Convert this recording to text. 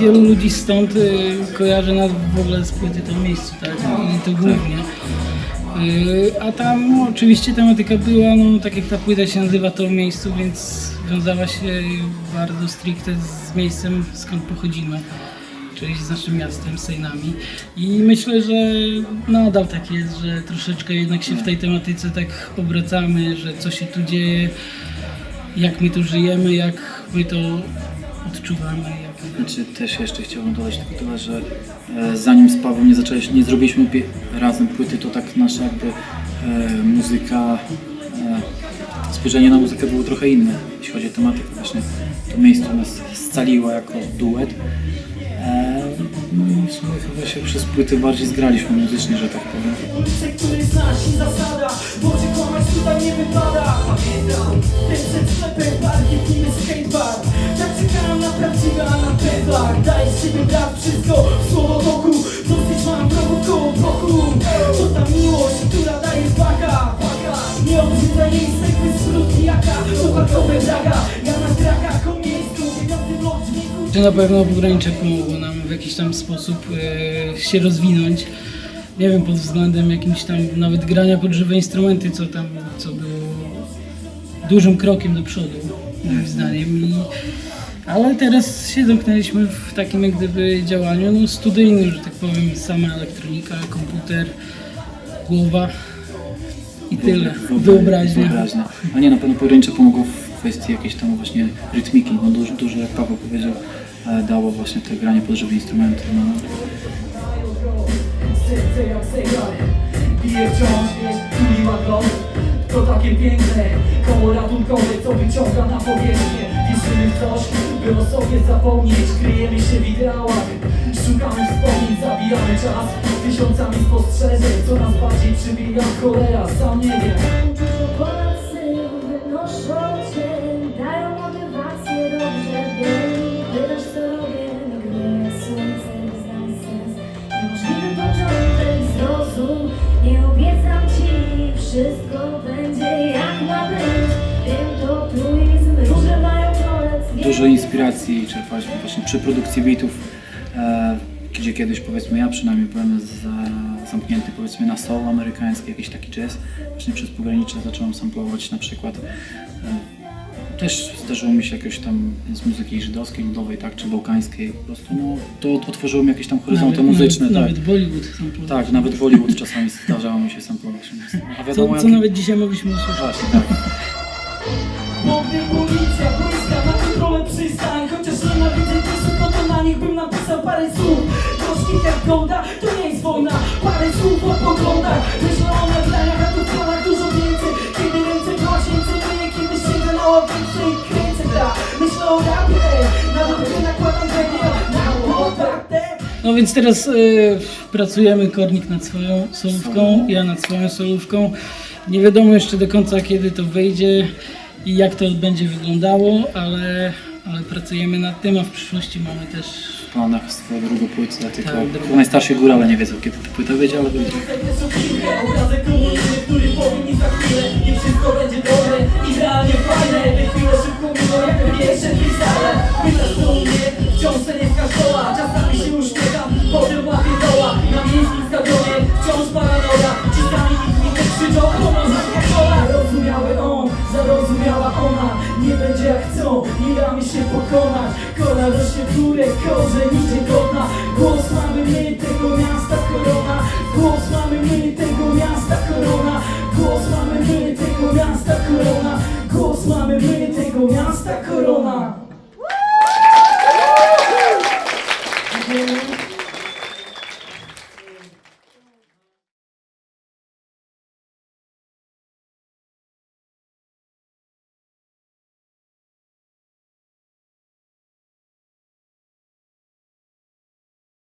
wielu ludzi stąd y, kojarzy nas w ogóle z płyty to miejscu, tak? I to głównie. Y, A tam oczywiście tematyka była, no tak jak ta płyta się nazywa to miejscu, więc wiązała się bardzo stricte z miejscem skąd pochodzimy, czyli z naszym miastem, Sejnami. I myślę, że nadal tak jest, że troszeczkę jednak się w tej tematyce tak obracamy, że co się tu dzieje, jak my tu żyjemy, jak my to odczuwamy. Znaczy, też jeszcze chciałbym dodać tylko tyle, że e, zanim z Pawłem nie zaczęliśmy, nie zrobiliśmy razem płyty, to tak nasza jakby e, muzyka, e, spojrzenie na muzykę było trochę inne, jeśli chodzi o tematykę. Właśnie to miejsce nas scaliło jako duet. E, no i w sumie chyba się przez płyty bardziej zgraliśmy muzycznie, że tak powiem. Ulice, który znasz i zasada Boże kłamać tutaj nie wypada Pamiętam Ten przed sklepem parkiem nim jest pedlach Dajesz siebie brat wszystko w słowo boku Dosyć mam wrogów koło boku. To ta miłość, która daje Baka Nie obrzydzaj jej sekwy z brudki jaka. To walkowe draga Ja na dragach o miejscu Dziewiąty blok dźwięku Czy na pewno pogranicze pomogło nam w jakiś tam sposób e, się rozwinąć. Nie wiem, pod względem jakimś tam nawet grania pod żywe instrumenty, co tam, co było dużym krokiem do przodu, moim zdaniem. I, ale teraz się zamknęliśmy w takim jak gdyby działaniu no, studyjnym, że tak powiem, sama elektronika, komputer, głowa i tyle. Wyobraźnia. Wyobraźnia. A nie, na pewno pogranicze pomogło w kwestii jakiejś tam właśnie rytmiki. No dużo, dużo jak Paweł powiedział, e, dało właśnie te granie pod żywe instrumenty. No. Serce jak zegar Bije wciąż, go To takie piękne Koło ratunkowe, co wyciąga na powierzchnię sobie zapomnieć. Kryjemy się w ideałach. Szukamy wspomnień, zabijamy czas. Tysiącami spostrzeżeń. Coraz bardziej przybija cholera Sam nie wiem Dużo inspiracji czerpaliśmy właśnie przy produkcji beatów, e, gdzie kiedyś powiedzmy ja przynajmniej byłem za, zamknięty powiedzmy na soul amerykański, jakiś taki jazz. Właśnie przez pogranicze zacząłem samplować na przykład. E, też zdarzyło mi się jakieś tam z muzyki żydowskiej, ludowej, tak, czy bałkańskiej. Po prostu no, to otworzyło mi jakieś tam horyzonty muzyczne. nawet, tak. nawet Bollywood samplował. tak, nawet Bollywood czasami zdarzało mi się samplować. A wiadomo, Co, co jak- nawet dzisiaj mogliśmy usłyszeć. Właśnie, tak. Parę słów. Jak to nie jest wojna. Parę słów o poglądach. Myślę o a tu w dużo więcej. Kiedy ręce kiedy kręcę Myślę o rapie, na dobrze nakładam węgiel Na łopatę No więc teraz e, pracujemy Kornik nad swoją solówką, ja nad swoją solówką. Nie wiadomo jeszcze do końca kiedy to wyjdzie i jak to będzie wyglądało, ale, ale pracujemy nad tym, a w przyszłości mamy też w planach swoją drugą płytę, tylko Tak, drugą. najstarsi górale nie wiedzą kiedy ta płyta wyjdzie, ale wyjdzie. Nie będzie jak chcą, nie damy się pokonać. Kola rośnie turek, korzeń idzie godna. Głos mamy my, tego miasta korona. Głos mamy my, tego miasta korona. Głos mamy my, tego miasta korona. Głos mamy my, tego miasta korona.